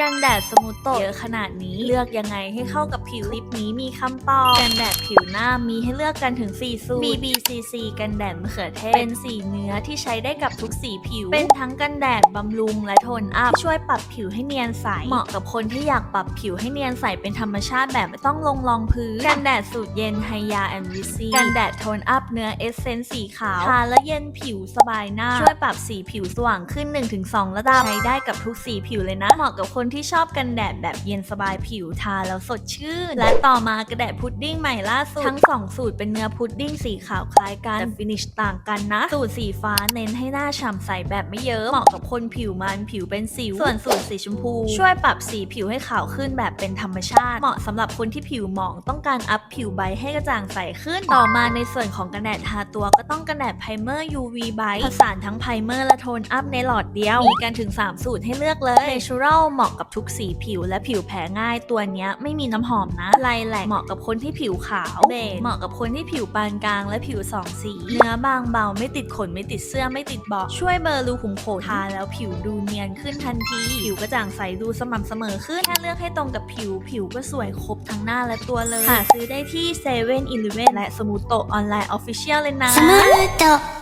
กันแดดสมูทโตเยอะขนาดนี้เลือกยังไงให้เข้ากับผิวลิปนี้มีคำตอบกันแดดผิวหน้ามีให้เลือกกันถึง 4 สูตร BBCC กันแดดมะเขือเทศ เป็นสีเนื้อที่ใช้ได้กับทุกสีผิว เป็นทั้งกันแดดบำรุงและโทนอัพช่วยปรับผิวให้เนียนใส เหมาะกับคนที่อยากปรับผิวให้เนียนใสเป็นธรรมชาติแบบไม่ต้องลงรองพื้นกันแดดสูตรเย็นไฮยาแอนวิซีกันแดดโทนอัพเนื้อเอสเซนส์สีขาวทาแล้วเย็นผิวสบายหน้าช่วยปรับสีผิวสว่างขึ้น 1-2 ระดับใช้ได้กับทุกสีผิวเลยนะเหมาะกับคนที่ชอบกันแดดแบบเย็นสบายผิวทาแล้วสดชื่น และต่อมากระแดดพุดดิ้งใหม่ล่าสุด ทั้ง 2 สูตรเป็นเนื้อพุดดิ้งสีขาวคล้ายกันแต่ฟินิชต่างกันนะ สูตรสีฟ้าเน้นให้หน้าฉ่ำใสแบบไม่เยอะเหมาะกับคนผิวมันผิวเป็นสิว ส่วนสูตรสีชมพู ช่วยปรับสีผิวให้ขาวขึ้นแบบเป็นธรรมชาติ เหมาะสำหรับคนที่ผิวหมองต้องการอัพผิวใบให้กระจ่างใสขึ้น ต่อมาในส่วนของกันแดดทาตัวก็ต้องกันแดดไพรเมอร์ UV b r i g h t ผสานทั้งไพรเมอร์และโทนอัพในหลอดเดียวมีกันถึง 3 สูตรให้เลือกเลย Natural เหมาะกับทุกสีผิวและผิวแพ้ง่ายตัวนี้ไม่มีน้ำหอมนะลายแหลกเหมาะกับคนที่ผิวขาวเบจเหมาะกับคนที่ผิวปานกลางและผิวสองสีเนื้อบางเบาไม่ติดขนไม่ติดเสื้อไม่ติดเบาะช่วยเบอร์รูขุมขนทาแล้วผิวดูเนียนขึ้นทันทีผิวกระจ่างใสดูสม่ำเสมอขึ้นแค่เลือกให้ตรงกับผิวผิวก็สวยครบทั้งหน้าและตัวเลยหาซื้อได้ที่เซเว่นอิเลเว่นและสมูทโตออนไลน์ออฟฟิเชียลเลยนะสมูทโต